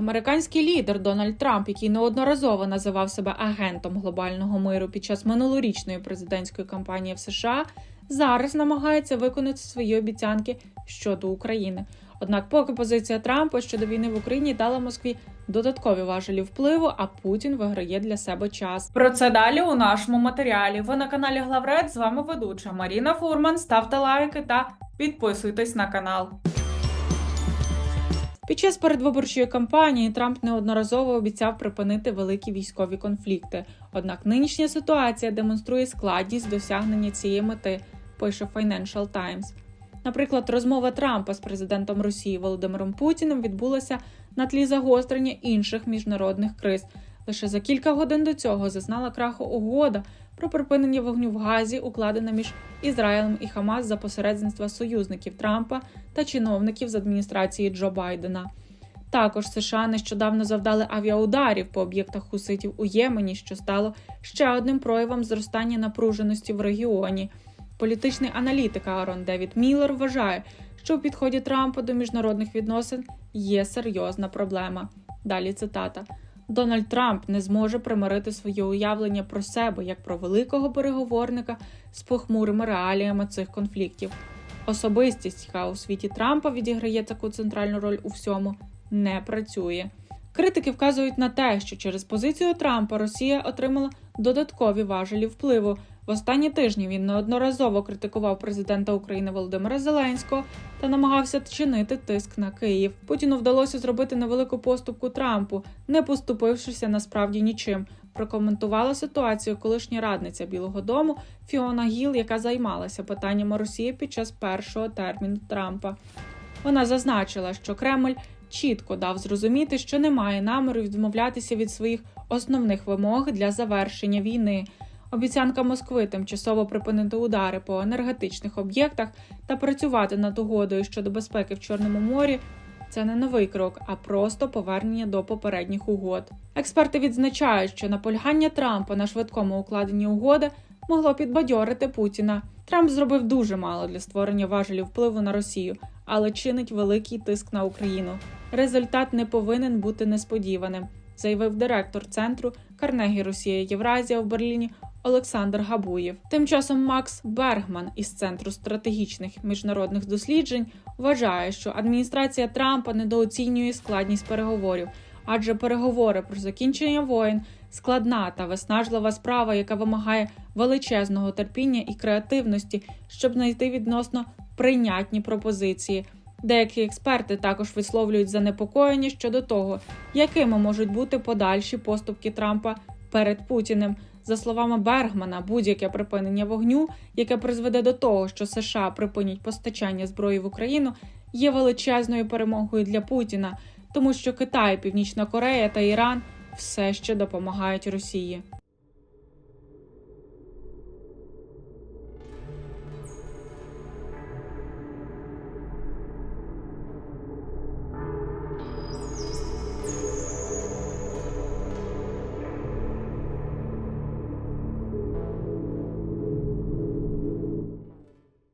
Американський лідер Дональд Трамп, який неодноразово називав себе агентом глобального миру під час минулорічної президентської кампанії в США, зараз намагається виконати свої обіцянки щодо України. Однак, поки позиція Трампа щодо війни в Україні дала Москві додаткові важелі впливу, а Путін виграє для себе час. Про це далі у нашому матеріалі. Ви на каналі Главред. З вами ведуча Маріна Фурман. Ставте лайки та підписуйтесь на канал. Під час передвиборчої кампанії Трамп неодноразово обіцяв припинити великі військові конфлікти. Однак нинішня ситуація демонструє складність досягнення цієї мети, пише Financial Times. Наприклад, розмова Трампа з президентом Росії Володимиром Путіним відбулася на тлі загострення інших міжнародних криз. Лише за кілька годин до цього зазнала краху угода про припинення вогню в Газі, укладена між Ізраїлем і Хамас за посередництва союзників Трампа та чиновників з адміністрації Джо Байдена. Також США нещодавно завдали авіаударів по об'єктах хуситів у Ємені, що стало ще одним проявом зростання напруженості в регіоні. Політичний аналітик Аарон Девід Міллер вважає, що у підході Трампа до міжнародних відносин є серйозна проблема. Далі цитата. Дональд Трамп не зможе примирити своє уявлення про себе як про великого переговорника з похмурими реаліями цих конфліктів. Особистість, яка у світі Трампа відіграє таку центральну роль у всьому, не працює. Критики вказують на те, що через позицію Трампа Росія отримала додаткові важелі впливу. В останні тижні він неодноразово критикував президента України Володимира Зеленського та намагався чинити тиск на Київ. Путіну вдалося зробити невелику поступку Трампу, не поступившися насправді нічим. Прокоментувала ситуацію колишня радниця Білого Дому Фіона Гіл, яка займалася питаннями Росії під час першого терміну Трампа. Вона зазначила, що Кремль чітко дав зрозуміти, що не має наміру відмовлятися від своїх основних вимог для завершення війни. Обіцянка Москви тимчасово припинити удари по енергетичних об'єктах та працювати над угодою щодо безпеки в Чорному морі. Це не новий крок, а просто повернення до попередніх угод. Експерти відзначають, що наполягання Трампа на швидкому укладенні угоди могло підбадьорити Путіна. Трамп зробив дуже мало для створення важелів впливу на Росію, але чинить великий тиск на Україну. Результат не повинен бути несподіваним, заявив директор центру Карнегі Росія Євразія в Берліні Олександр Габуєв. Тим часом Макс Бергман із центру стратегічних міжнародних досліджень вважає, що адміністрація Трампа недооцінює складність переговорів, адже переговори про закінчення воєн складна та виснажлива справа, яка вимагає величезного терпіння і креативності, щоб знайти відносно прийнятні пропозиції. Деякі експерти також висловлюють занепокоєння щодо того, якими можуть бути подальші поступки Трампа перед Путіним. За словами Бергмана, будь-яке припинення вогню, яке призведе до того, що США припинять постачання зброї в Україну, є величезною перемогою для Путіна, тому що Китай, Північна Корея та Іран все ще допомагають Росії.